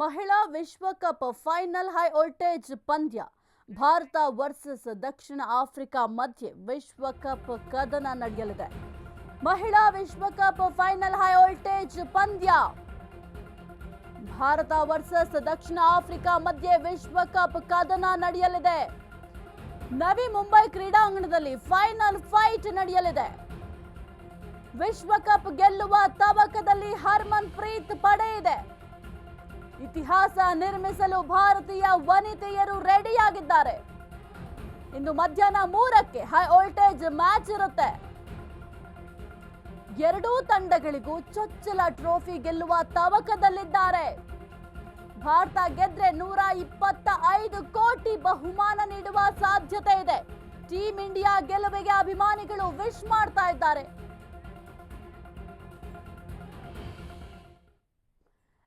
ಮಹಿಳಾ ವಿಶ್ವಕಪ್ final high voltage ಪಂದ್ಯ. ಭಾರತ ವರ್ಸಸ್ ದಕ್ಷಿಣ ಆಫ್ರಿಕಾ ಮಧ್ಯೆ ವಿಶ್ವಕಪ್ ಕದನ ನಡೆಯಲಿದೆ. ಮಹಿಳಾ ವಿಶ್ವಕಪ್ ಫೈನಲ್ ಹೈ ವೋಲ್ಟೇಜ್ ಪಂದ್ಯ. ಭಾರತ ವರ್ಸಸ್ ದಕ್ಷಿಣ ಆಫ್ರಿಕಾ ಮಧ್ಯೆ ವಿಶ್ವಕಪ್ ಕದನ ನಡೆಯಲಿದೆ. ನವಿ ಮುಂಬೈ ಕ್ರೀಡಾಂಗಣದಲ್ಲಿ ಫೈನಲ್ ಫೈಟ್ ನಡೆಯಲಿದೆ. ವಿಶ್ವಕಪ್ ಗೆಲ್ಲುವ ತವಕದಲ್ಲಿ ಹರ್ಮನ್ ಪ್ರೀತ್ ಪಡೆ ಇದೆ. ಇತಿಹಾಸ ನಿರ್ಮಿಸಲು ಭಾರತೀಯ ವನಿತೆಯರು ರೆಡಿಯಾಗಿದ್ದಾರೆ. ಇಂದು ಮಧ್ಯಾಹ್ನ ಮೂರಕ್ಕೆ ಹೈ ವೋಲ್ಟೇಜ್ ಮ್ಯಾಚ್ ಇರುತ್ತೆ. ಎರಡೂ ತಂಡಗಳಿಗೂ ಚೊಚ್ಚಲ ಟ್ರೋಫಿ ಗೆಲ್ಲುವ ತವಕದಲ್ಲಿದ್ದಾರೆ. ಭಾರತ ಗೆದ್ರೆ ನೂರ ಇಪ್ಪತ್ತ ಐದು ಕೋಟಿ ಬಹುಮಾನ ನೀಡುವ ಸಾಧ್ಯತೆ ಇದೆ. ಟೀಂ ಇಂಡಿಯಾ ಗೆಲುವಿಗೆ ಅಭಿಮಾನಿಗಳು ವಿಶ್ ಮಾಡ್ತಾ ಇದ್ದಾರೆ.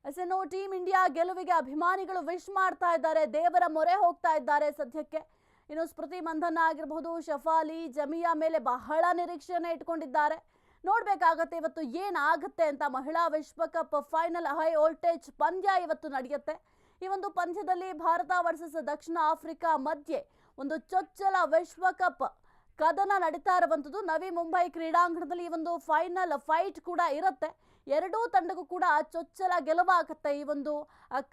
ಎಸ್ ಇನ್ನು ಟೀಮ್ ಇಂಡಿಯಾ ಗೆಲುವಿಗೆ ಅಭಿಮಾನಿಗಳು ವಿಶ್ ಮಾಡ್ತಾ ಇದ್ದಾರೆ. ದೇವರ ಮೊರೆ ಹೋಗ್ತಾ ಇದ್ದಾರೆ ಸದ್ಯಕ್ಕೆ. ಇನ್ನು ಸ್ಮೃತಿ ಮಂಧನ ಆಗಿರಬಹುದು, ಶಫಾಲಿ, ಜಮಿಯಾ ಮೇಲೆ ಬಹಳ ನಿರೀಕ್ಷೆಯನ್ನ ಇಟ್ಕೊಂಡಿದ್ದಾರೆ. ನೋಡ್ಬೇಕಾಗತ್ತೆ ಇವತ್ತು ಏನಾಗುತ್ತೆ ಅಂತ ಮಹಿಳಾ ವಿಶ್ವಕಪ್ ಫೈನಲ್ ಹೈ ವೋಲ್ಟೇಜ್ ಪಂದ್ಯ ಇವತ್ತು ನಡೆಯುತ್ತೆ. ಈ ಒಂದು ಪಂದ್ಯದಲ್ಲಿ ಭಾರತ ವರ್ಸಸ್ ದಕ್ಷಿಣ ಆಫ್ರಿಕಾ ಮಧ್ಯೆ ಒಂದು ಚೊಚ್ಚಲ ವಿಶ್ವಕಪ್ ಕದನ ನಡೀತಾ ಇರುವಂಥದ್ದು. ನವಿ ಮುಂಬೈ ಕ್ರೀಡಾಂಗಣದಲ್ಲಿ ಈ ಒಂದು ಫೈನಲ್ ಫೈಟ್ ಕೂಡ ಇರುತ್ತೆ. ಎರಡೂ ತಂಡಕ್ಕೂ ಕೂಡ ಚೊಚ್ಚಲ ಗೆಲುವಾಗತ್ತೆ ಈ ಒಂದು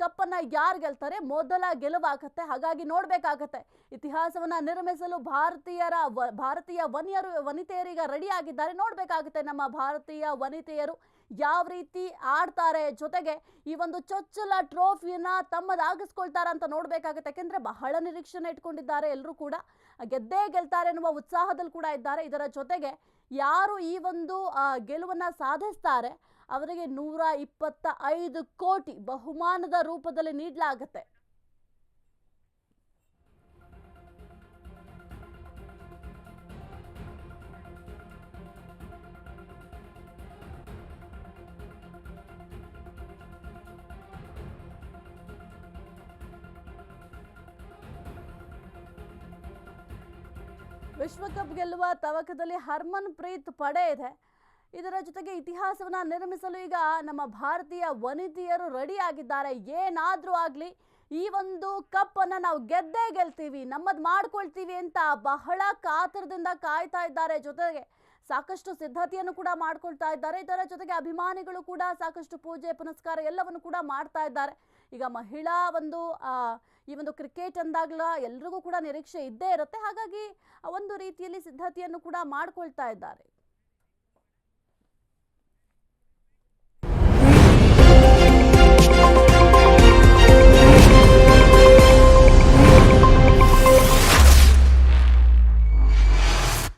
ಕಪ್ಪನ್ನು ಯಾರು ಗೆಲ್ತಾರೆ? ಮೊದಲ ಗೆಲುವಾಗತ್ತೆ. ಹಾಗಾಗಿ ನೋಡಬೇಕಾಗತ್ತೆ. ಇತಿಹಾಸವನ್ನ ನಿರ್ಮಿಸಲು ಭಾರತೀಯರ ಭಾರತೀಯ ವನಿಯರು, ವನಿತೆಯರೀಗ ರೆಡಿ ಆಗಿದ್ದಾರೆ ನೋಡ್ಬೇಕಾಗತ್ತೆ ನಮ್ಮ ಭಾರತೀಯ ವನಿತೆಯರು ಯಾವ ರೀತಿ ಆಡ್ತಾರೆ ಜೊತೆಗೆ ಈ ಒಂದು ಚೊಚ್ಚಲ ಟ್ರೋಫಿಯನ್ನ ತಮ್ಮದಾಗಿಸ್ಕೊಳ್ತಾರ ಅಂತ ನೋಡಬೇಕಾಗುತ್ತೆ. ಯಾಕೆಂದ್ರೆ ಬಹಳ ನಿರೀಕ್ಷೆನ ಇಟ್ಕೊಂಡಿದ್ದಾರೆ ಎಲ್ಲರೂ ಕೂಡ. ಗೆದ್ದೇ ಗೆಲ್ತಾರೆ ಎನ್ನುವ ಉತ್ಸಾಹದಲ್ಲಿ ಕೂಡ ಇದ್ದಾರೆ. ಇದರ ಜೊತೆಗೆ ಯಾರು ಈ ಒಂದು ಗೆಲುವನ್ನ ಸಾಧಿಸ್ತಾರೆ ಅವರಿಗೆ ನೂರ ಇಪ್ಪತ್ತ ಐದು ಕೋಟಿ ಬಹುಮಾನದ ರೂಪದಲ್ಲಿ ನೀಡಲಾಗತ್ತೆ. ವಿಶ್ವಕಪ್ ಗೆಲ್ಲುವ ತವಕದಲ್ಲಿ ಹರ್ಮನ್ ಪ್ರೀತ್ ಪಡೆ ಇದೆ. ಇದರ ಜೊತೆಗೆ ಇತಿಹಾಸವನ್ನ ನಿರ್ಮಿಸಲು ಈಗ ನಮ್ಮ ಭಾರತೀಯ ವನಿತೆಯರು ರೆಡಿ ಆಗಿದ್ದಾರೆ ಏನಾದ್ರೂ ಆಗ್ಲಿ ಈ ಒಂದು ಕಪ್ ಅನ್ನ ನಾವು ಗೆದ್ದೇ ಗೆಲ್ತೀವಿ, ನಮ್ಮದು ಮಾಡ್ಕೊಳ್ತೀವಿ ಅಂತ ಬಹಳ ಕಾತರದಿಂದ ಕಾಯ್ತಾ ಇದ್ದಾರೆ. ಜೊತೆಗೆ ಸಾಕಷ್ಟು ಸಿದ್ಧತೆಯನ್ನು ಕೂಡ ಮಾಡ್ಕೊಳ್ತಾ ಇದ್ದಾರೆ. ಇದರ ಜೊತೆಗೆ ಅಭಿಮಾನಿಗಳು ಕೂಡ ಸಾಕಷ್ಟು ಪೂಜೆ, ಪುನಸ್ಕಾರ ಎಲ್ಲವನ್ನು ಕೂಡ ಮಾಡ್ತಾ ಇದ್ದಾರೆ. ಈಗ ಮಹಿಳಾ ಒಂದು ಈ ಒಂದು ಕ್ರಿಕೆಟ್ ಅಂದಾಗಲ ಎಲ್ರಿಗೂ ಕೂಡ ನಿರೀಕ್ಷೆ ಇದ್ದೇ ಇರುತ್ತೆ. ಹಾಗಾಗಿ ಒಂದು ರೀತಿಯಲ್ಲಿ ಸಿದ್ಧತೆಯನ್ನು ಕೂಡ ಮಾಡ್ಕೊಳ್ತಾ ಇದ್ದಾರೆ.